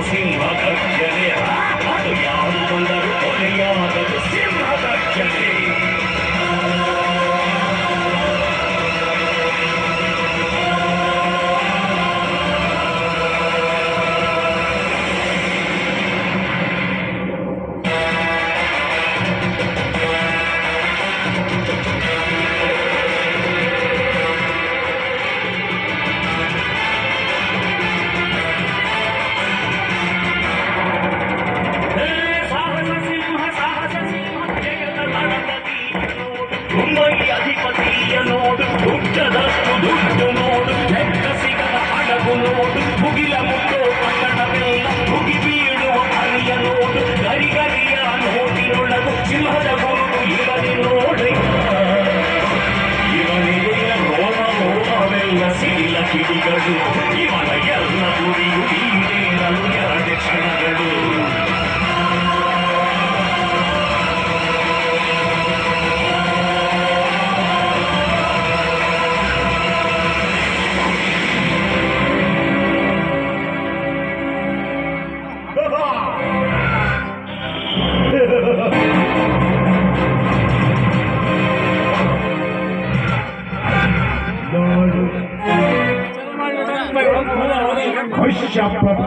分かはか？Thank you.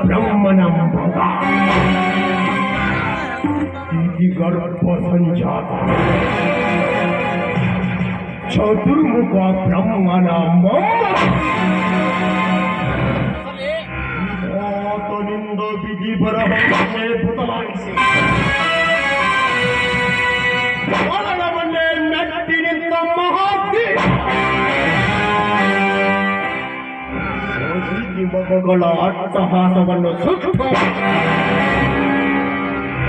ব্রহ্মণম গর্ভ সঞ্চাত চতুর্মুখ ব্রহ্মণম নিন্দ বিধি পরম ভূতমান ಮಗಗಳ ಅಟ್ಟಹಾಸವನ್ನು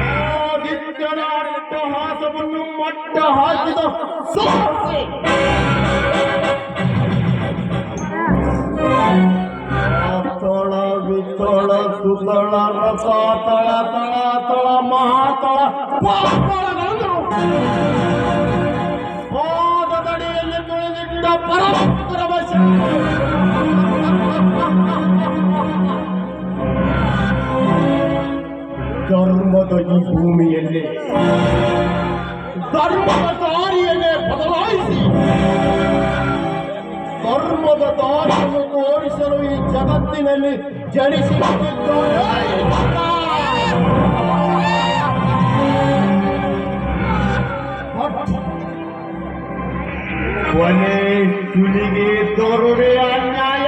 ಆದಿತ್ಯನ ಅಟ್ಟಹಾಸವನ್ನು ಮಟ್ಟ ಹಾಕಿದ ತಳ ವಿತಳ, ಸುತಳ ರಸ ತಳ ತಳ ತಳ ಮಹಾತಳ ಪಾದದಡಿಯಲ್ಲಿ ತುಳಿದಿಟ್ಟ ಪರಮಪುರವ ಧರ್ಮದ ದಾರಿಯನ್ನೇ ಬದಲಾಯಿಸಿ ಧರ್ಮದ ದಾರಿಯನ್ನು ತೋರಿಸಲು ಈ ಜಗತ್ತಿನಲ್ಲಿ ಜನಿಸಿ ಕೊನೆ ಸುಲಿಗೆ ದೊರುಡೆ ಅನ್ಯಾಯ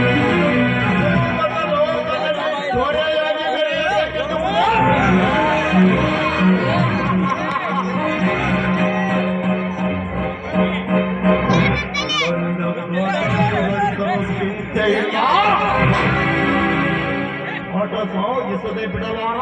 ಲೋಕದಲ್ಲಿ ದೊರೆಯಾಗಿ ಮೆರೆಯಬೇಕೆಂದು ಹಠ ಸಾಗಿಸದೆ ಬಿಡಲಾರ.